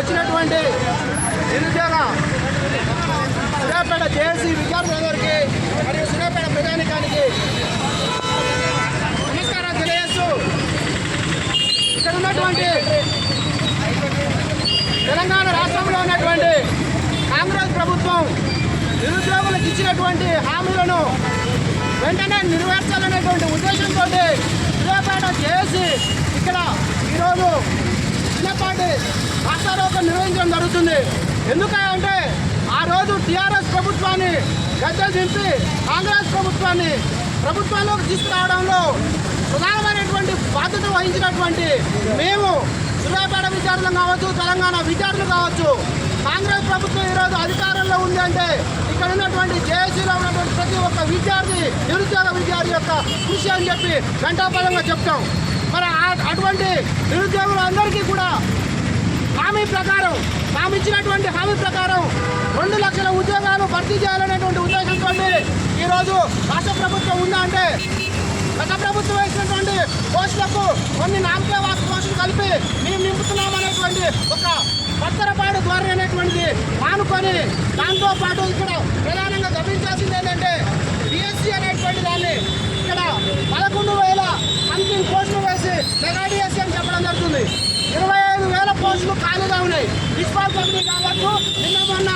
వచ్చినటువంటి నిరుద్యోగ సూర్యాపేట జేఏసీ విద్యార్థులందరికీ మరియు సూర్యాపేట ప్రజానికానికి నమస్కారం తెలియజేస్తూ ఇక్కడ ఉన్నటువంటి తెలంగాణ రాష్ట్రంలో ఉన్నటువంటి కాంగ్రెస్ ప్రభుత్వం నిరుద్యోగులకు ఇచ్చినటువంటి హామీలను వెంటనే నెరవేర్చాలనేటువంటి ఉద్దేశంతో సూర్యాపేట జేఏసీ చేసి రాష్ట్రారోకం నిర్వహించడం జరుగుతుంది. ఎందుకంటే ఆ రోజు టీఆర్ఎస్ ప్రభుత్వాన్ని గద్దె దింపి కాంగ్రెస్ ప్రభుత్వాన్ని ప్రభుత్వంలోకి తీసుకురావడంలో ప్రధానమైనటువంటి బాధ్యత వహించినటువంటి మేము సూర్యాపేట విద్యార్థులు కావచ్చు తెలంగాణ విద్యార్థులు కావచ్చు కాంగ్రెస్ ప్రభుత్వం ఈరోజు అధికారంలో ఉంది అంటే ఇక్కడ ఉన్నటువంటి జేఏసీలో ఉన్నటువంటి ప్రతి ఒక్క విద్యార్థి నిరుద్యోగ విద్యార్థి యొక్క కృషి అని చెప్పి గంటాపదంగా చెప్తాం. మరి ఆ- అటువంటి నిరుద్యోగులందరికీ కూడా హామీ ప్రకారం తాము ఇచ్చినటువంటి హామీ ప్రకారం రెండు లక్షల ఉద్యోగాలు భర్తీ చేయాలనేటువంటి ఉద్దేశంతో ఈరోజు రాష్ట్ర ప్రభుత్వం ఉందా అంటే గత ప్రభుత్వం వేసినటువంటి పోస్టులకు కొన్ని నామకే వాసు పోస్టులు కలిపి మేము నింపుతున్నామనేటువంటి ఒక పత్తరపాడు ద్వారా అనేటువంటిది మానుకొని దాంతో పాటు ఇక్కడ ప్రధానంగా గమనించాల్సింది ఏంటంటే డిఎస్సి అనేటువంటి దాన్ని ఇక్కడ పదకొండు వేల సంథింగ్ పోస్టులు వేసి మెగా డిఎస్సి అని చెప్పడం జరుగుతుంది. ఇరవై వేల పోస్టులు ఖాళీగా ఉన్నాయి. డిస్పాల్ కంపెనీ కావచ్చు నిన్న మొన్న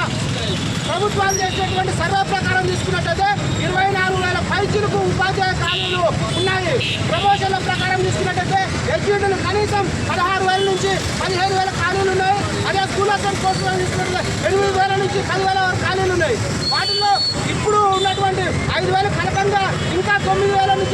ప్రభుత్వాలు చేసినటువంటి సర్వే ప్రకారం తీసుకున్నట్టయితే ఇరవై నాలుగు వేల పైచులకు ఉపాధ్యాయ ఖాళీలు ఉన్నాయి. ప్రమోషన్ల ప్రకారం తీసుకున్నట్టయితే ఎగ్జిక్యూటివ్లు కనీసం పదహారు వేల నుంచి పదిహేను వేల ఖాళీలు ఉన్నాయి. అదే స్కూల్ అసిస్టెంట్ పోస్టులు తీసుకున్నట్లయితే ఎనిమిది వేల నుంచి పదివేల వరకు ఖాళీలు ఉన్నాయి. వాటిల్లో ఇప్పుడు ఉన్నటువంటి ఐదు వేలు కలపంగా ఇంకా తొమ్మిది వేల నుంచి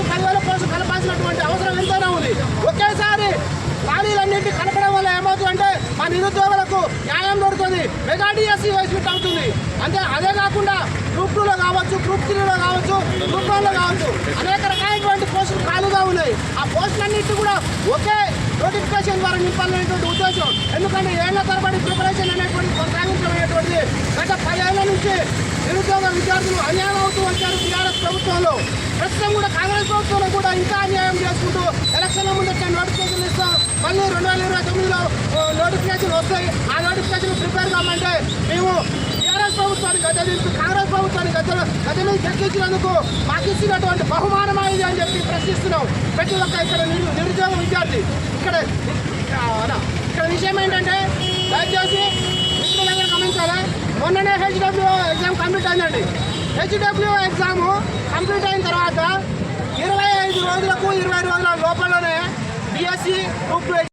న్యాయం దొరుకుతుంది. మెగా డిఎస్సీ వేసినట్టు అవుతుంది. అంటే అదే కాకుండా గ్రూప్ టూలో కావచ్చు గ్రూప్ త్రీలో కావచ్చు గ్రూప్ వన్లో కావచ్చు అనేక రకాలైనటువంటి పోస్టులు ఖాళీగా ఉన్నాయి. ఆ పోస్టులన్నింటి కూడా ఒకే నోటిఫికేషన్ ద్వారా నింపాలనేటువంటి ఉద్దేశం. ఎందుకంటే ఏళ్ళ తరబడి ప్రిపరేషన్ అనేటువంటి కొనసాగించడం గత పదేళ్ళ నుంచి నిరుద్యోగ విద్యార్థులు అన్యాయం అవుతూ వచ్చారు టీఆర్ఎస్ ప్రభుత్వంలో. ప్రస్తుతం కూడా కాంగ్రెస్ ప్రభుత్వంలో కూడా ఇంకా అన్యాయం చేసుకుంటూ ఎలక్షన్ల ముందు వచ్చే నోటిఫికేషన్ ఇస్తాం మళ్ళీ రెండు వేల ఇరవై తొమ్మిదిలో నోటిఫికేషన్ వస్తాయి ఆ నోటిఫికేషన్ ప్రిపేర్ కావాలంటే మేము టీఆర్ఎస్ ప్రభుత్వానికి గద్దె కాంగ్రెస్ ప్రభుత్వానికి గద్దెలు గద్దె మీద చర్చించినందుకు మాకు ఇచ్చినటువంటి బహుమానమా ఇది అని చెప్పి ప్రశ్నిస్తున్నాం. ప్రతి ఒక్క ఇక్కడ నిరుద్యోగ విద్యార్థి ఇక్కడ ఇక్కడ విషయం ఏంటంటే దయచేసి మిత్రులందరూ గమనించాలి? మొన్ననే హెచ్డబ్ల్యూ ఎగ్జామ్ కంప్లీట్ అయిందండి. హెచ్డబ్ల్యూ ఎగ్జామ్ కంప్లీట్ అయిన తర్వాత ఇరవై ఐదు రోజులకు ఇరవై రోజుల లోపలనే బిఎస్సి గ్రూప్